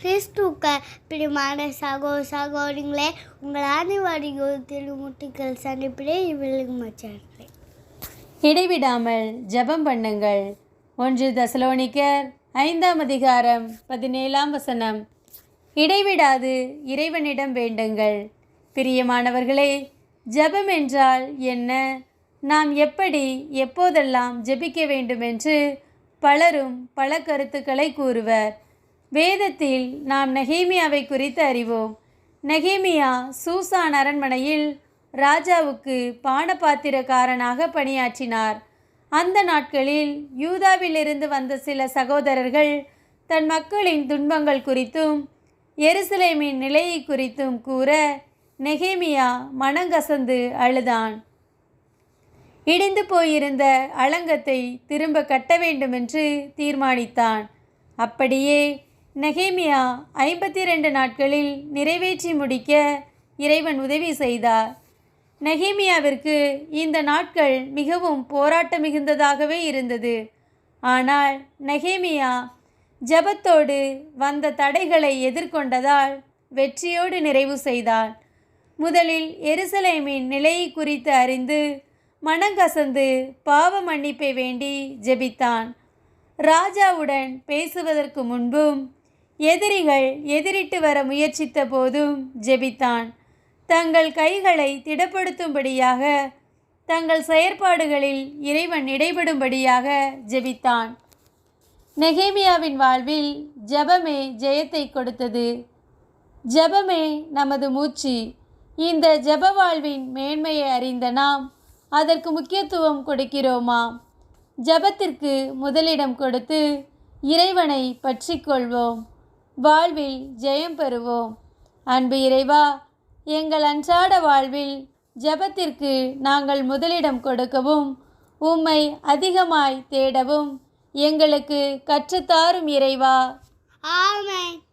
கிறிஸ்துக்க பிரியமான சகோ சகோதரிகளே உங்கள் அனைவரையும் திருமுட்டுக்கள் சந்திப்பிலே விழுகும் மச்சார்களே இடைவிடாமல் ஜெபம் பண்ணுங்கள். ஒன்று தசலோனிக்கர் ஐந்தாம் அதிகாரம் பதினேழாம் வசனம். இடைவிடாது இறைவனிடம் வேண்டுங்கள். பிரியமானவர்களே ஜெபம் என்றால் என்ன? நாம் எப்படி எப்போதெல்லாம் ஜெபிக்க வேண்டுமென்று பலரும் பல கருத்துக்களை கூறுவர். வேதத்தில் நாம் நெகேமியாவை குறித்து அறிவோம். நெகேமியா சூசான் அரண்மனையில் ராஜாவுக்கு பானபாத்திரக்காரனாக பணியாற்றினார். அந்த நாட்களில் யூதாவிலிருந்து வந்த சில சகோதரர்கள் தன் மக்களின் துன்பங்கள் குறித்தும் எருசலேமின் நிலையை குறித்தும் கூற நெகேமியா மனங்கசந்து அழுதான். இடிந்து போயிருந்த அலங்கத்தை திரும்ப கட்ட வேண்டுமென்று தீர்மானித்தான். அப்படியே நெகேமியா ஐம்பத்தி ரெண்டு நாட்களில் நிறைவேற்றி முடிக்க இறைவன் உதவி செய்தார். நெகேமியாவிற்கு இந்த நாட்கள் மிகவும் போராட்ட மிகுந்ததாகவே இருந்தது. ஆனால் நெகேமியா ஜெபத்தோடு வந்த தடைகளை எதிர்கொண்டதால் வெற்றியோடு நிறைவு செய்தான் முதலில் எருசலேமின் நிலையை குறித்து அறிந்து மனங்கசந்து பாவ மன்னிப்பை வேண்டி ஜெபித்தான். ராஜாவுடன் பேசுவதற்கு முன்பும் எதிரிகள் எதிரிட்டு வர முயற்சித்த போதும் ஜெபித்தான். தங்கள் கைகளை திடப்படுத்தும்படியாக தங்கள் செயற்பாடுகளில் இறைவன் இடைபடும்படியாக ஜெபித்தான். நெகேமியாவின் வாழ்வில் ஜெபமே ஜெயத்தை கொடுத்தது. ஜெபமே நமது மூச்சு. இந்த ஜெப வாழ்வின் மேன்மையை அறிந்த நாம் அதற்கு முக்கியத்துவம் கொடுக்கிறோமா? ஜெபத்திற்கு முதலிடம் கொடுத்து இறைவனை பற்றிக்கொள்வோம் வாழ்வில் ஜெயம் பெறுவோம். அன்பு இறைவா எங்கள் அன்றாட வாழ்வில் ஜெபத்திற்கு நாங்கள் முதலிடம் கொடுக்கவும் உம்மை அதிகமாய் தேடவும் எங்களுக்கு கற்றுத்தாரும் இறைவா. ஆமை